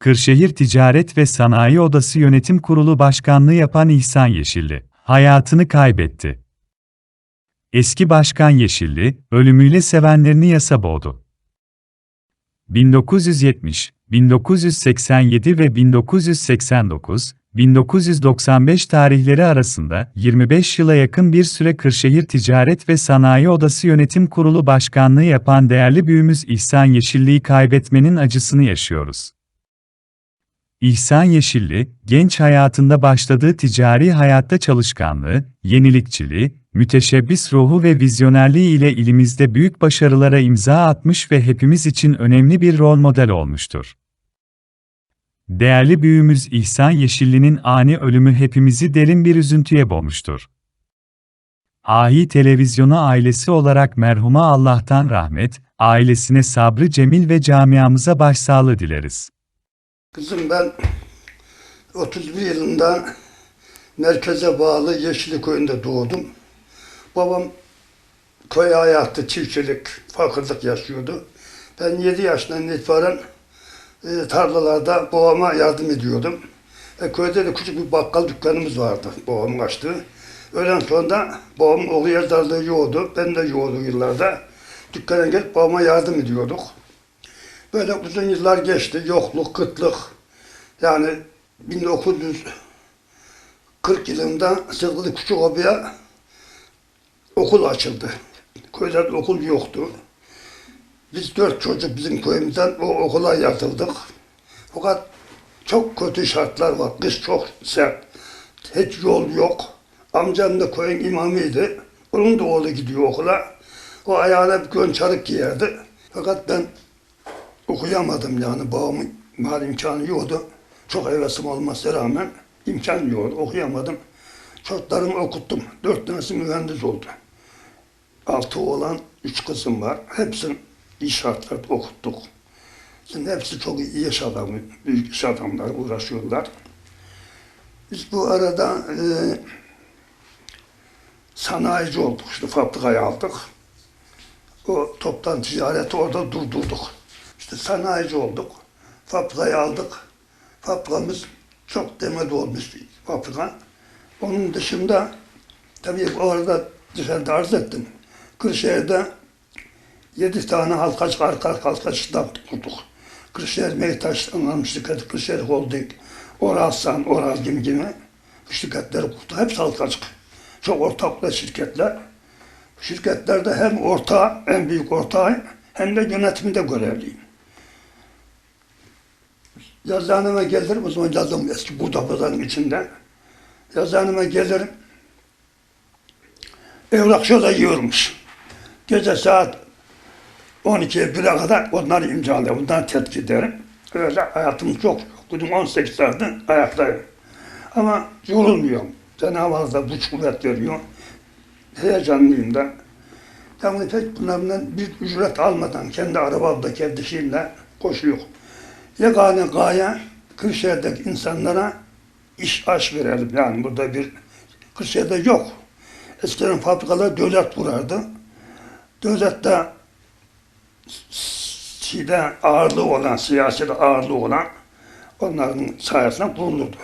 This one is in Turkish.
Kırşehir Ticaret ve Sanayi Odası Yönetim Kurulu Başkanlığı yapan İhsan Yeşilli, hayatını kaybetti. Eski Başkan Yeşilli, ölümüyle sevenlerini yasa boğdu. 1970, 1987 ve 1989, 1995 tarihleri arasında 25 yıla yakın bir süre Kırşehir Ticaret ve Sanayi Odası Yönetim Kurulu Başkanlığı yapan değerli büyüğümüz İhsan Yeşilli'yi kaybetmenin acısını yaşıyoruz. İhsan Yeşilli, genç hayatında başladığı ticari hayatta çalışkanlığı, yenilikçiliği, müteşebbis ruhu ve vizyonerliği ile ilimizde büyük başarılara imza atmış ve hepimiz için önemli bir rol model olmuştur. Değerli büyüğümüz İhsan Yeşilli'nin ani ölümü hepimizi derin bir üzüntüye boğmuştur. Ahi Televizyonu ailesi olarak merhuma Allah'tan rahmet, ailesine sabrı cemil ve camiamıza başsağlığı dileriz. Kızım ben 31 yılında merkeze bağlı Yeşillik köyünde doğdum. Babam köy hayatı, çiftçilik, fakirlik yaşıyordu. Ben 7 yaşından itibaren e, tarlalarda babama yardım ediyordum. E, köyde de küçük bir bakkal dükkanımız vardı babamın açtığı. Öğlen sonra babam oğlu yazarlığı yoğurdu. Ben de yoğurdu yıllarda. Dükkana gelip babama yardım ediyorduk. Böyle uzun yıllar geçti. Yokluk, kıtlık. Yani 1940 yılında Sıkılı Küçükoba'ya okul açıldı. Köyde okul yoktu. Biz dört çocuk bizim köyümüzden o okula yazıldık. Fakat çok kötü şartlar var. Kış çok sert. Hiç yol yok. Amcam da köyün imamıydı. Onun da oğlu gidiyor okula. O ayağına bir gönçarık giyerdi. Fakat ben okuyamadım yani babamın mal imkanı yoktu. Çok hevesim olmasına rağmen imkan yoktu, okuyamadım. Çocuklarımı okuttum. Dört tanesi mühendis oldu. Altı oğlan, üç kızım var. Hepsini iyi şartlarda okuttuk. Şimdi hepsi çok iyi iş adamı, büyük iş adamlar uğraşıyorlar. Biz bu arada e, sanayici olduk. İşte fabrikayı aldık. O toptan ticareti orada durdurduk. İşte sanayici olduk. Fabrikayı aldık. Fabrikamız çok demedi olmuş fabrika. Onun dışında tabii orada dışarıda arz ettim. Kırşehir'de yedi tane halkaç arka arka halkaçtan kurduk. Kırşehir Meytaş'tan almış şirketi, Kırşehir Holding, Oralsan, Oral gibi gibi şirketleri kurdu. Hepsi halkaçık. Çok ortaklı şirketler. Şirketlerde hem ortağı, en büyük ortağı hem de yönetiminde görevliyim. Yazıhaneme gelirim, o zaman yazım eski burada buranın içinde. Yazıhaneme gelirim. Evrak şöyle yiyormuş. Gece saat 12'ye 1'e kadar onları imzalıyorum, onları tetkik ederim. Öyle hayatım çok. Bugün 18 saattir ayaktayım. Ama yorulmuyorum. Cenab-ı Hak da güç kuvvet veriyor. Heyecanlıyım da. Yani pek bunlardan bir ücret almadan kendi arabamda, kendi şeyimle koşuyor. Yegane gaye Kırşehir'deki insanlara iş aş verelim. Yani burada bir Kırşehir'de yok. Eskiden fabrikalar devlet kurardı. Devlet de şeyde ağırlığı olan, siyasete ağırlığı olan onların sayesinde kurulurdu.